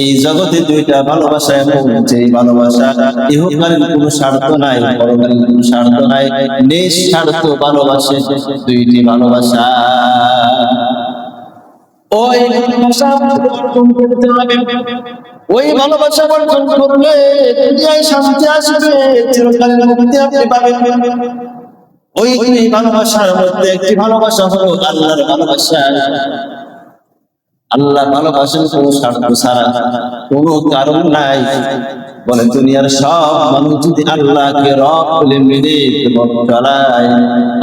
এই জগতে দুইটা ভালোবাসা এমন, যে ভালোবাসা ইহকালীন কোনো স্বার্থ নাই, পরকালীন কোনো স্বার্থ নাই, নিঃস্বার্থ ভালোবাসে দুইটি ভালোবাসা। ওই করতে হবে, ওই ভালোবাসা অর্জন করলে দুনিয়ায় শান্তি আসবে চিরকালীন মুক্তি আপনি পাবেন। ওই ভালোবাসার মধ্যে একটি ভালোবাসা হলো আল্লাহর ভালোবাসা। আল্লাহ ভালোবাসেন কোনো স্বার্থ ছাড়া। কোনো কারণ নাই। বলে দুনিয়ার সব মানুষ যদি আল্লাহকে রব বলে মেনে চালায়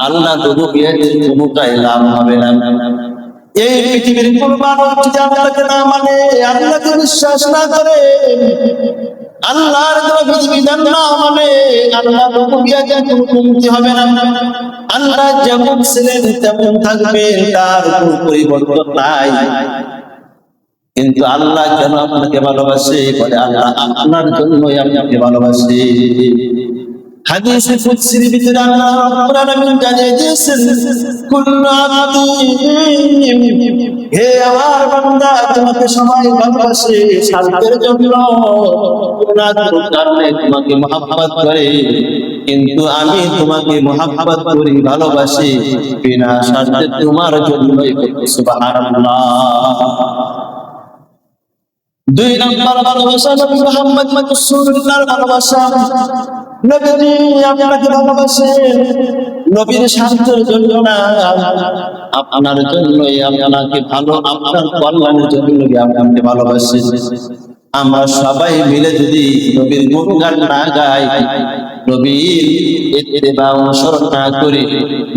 আল্লাহ তবু কোনোটাই লাভ হবে না। এই পৃথিবীর কোন মানুষ যদি আল্লাহকে না মানে আল্লাহকে বিশ্বাস না করে, আল্লাহর কোন বিধিবিধান না মানে আল্লাহ রুবুবিয়াতে কোনো কমতি হবে না। আল্লাহ যেমন ছিলেন তেমন থাকবে, তার কোনো পরিবর্তন নাই। কিন্তু আল্লাহ কেন আপনাকে ভালোবাসে? বলে আল্লাহ, আপনার জন্যই ভালোবাসে। জানিয়ে তোমাকে সবাই ভালোবাসে জন্য না কারণে তোমাকে কিন্তু আমি তোমাকে মহাব্বত করি, ভালোবাসি, বিনা স্বার্থে তোমার সুবহানাল্লাহ। দুই নম্বর ভালোবাসা নবী মোহাম্মদ ভালোবাসা। নবীজি আপনাকে ভালোবাসেন নবীর স্বার্থের জন্য না, আপনার জন্যই আপনাকে ভালো, আপনার কল্যাণের জন্য নবী আপনাকে ভালোবাসেন আমরা সবাই মিলে যদি নবীর গুণগান না গাই, নবীর ইত্তেবা অনুসরণ না করি,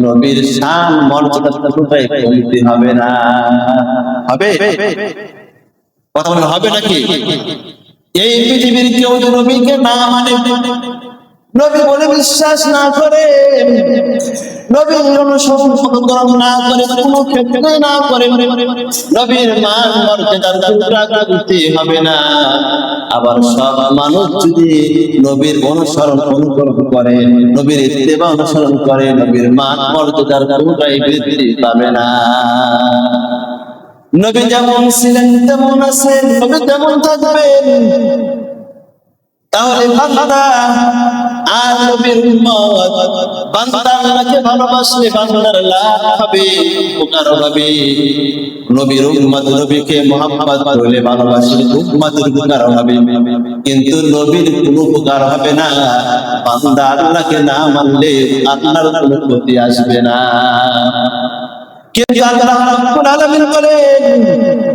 নবীর শান মর্যাদা কোথায় কমতে হবে না? হবে? কথা বলেন হবে নাকি? এই পৃথিবীর কেউ নবীকে না মানে। নবী বলে বিশ্বাস না করে, নবীর না করে, কোনো ক্ষেত্রে না করে। নবীর মান মর্যাদার হবে না। আবার সব মানুষ যদি নবীর অনুসরণ অনুকরণ করে, নবীর ইত্তেবা অনুসরণ করে, নবীর মান মর্যাদার কোনটাই বৃদ্ধি পাবে না। নবী যেমন ছিলেন, তেমন আছেন। নবী তেমন থাকবেন। তাহলে আর নবীর উম্মত ভালোবাসলে বান্দার লাভ হবে। উপকার হবে। নবীর উম্মত নবীকে মহাব্বত করলে ভালোবাসলে উম্মতের উপকার হবে। কিন্তু নবীর কোনো উপকার হবে না। বান্দা আল্লাহকে না মানলে আল্লাহর ক্ষতি আসবে না। কিন্তু আল্লাহ রাব্বুল আলামিন বলেন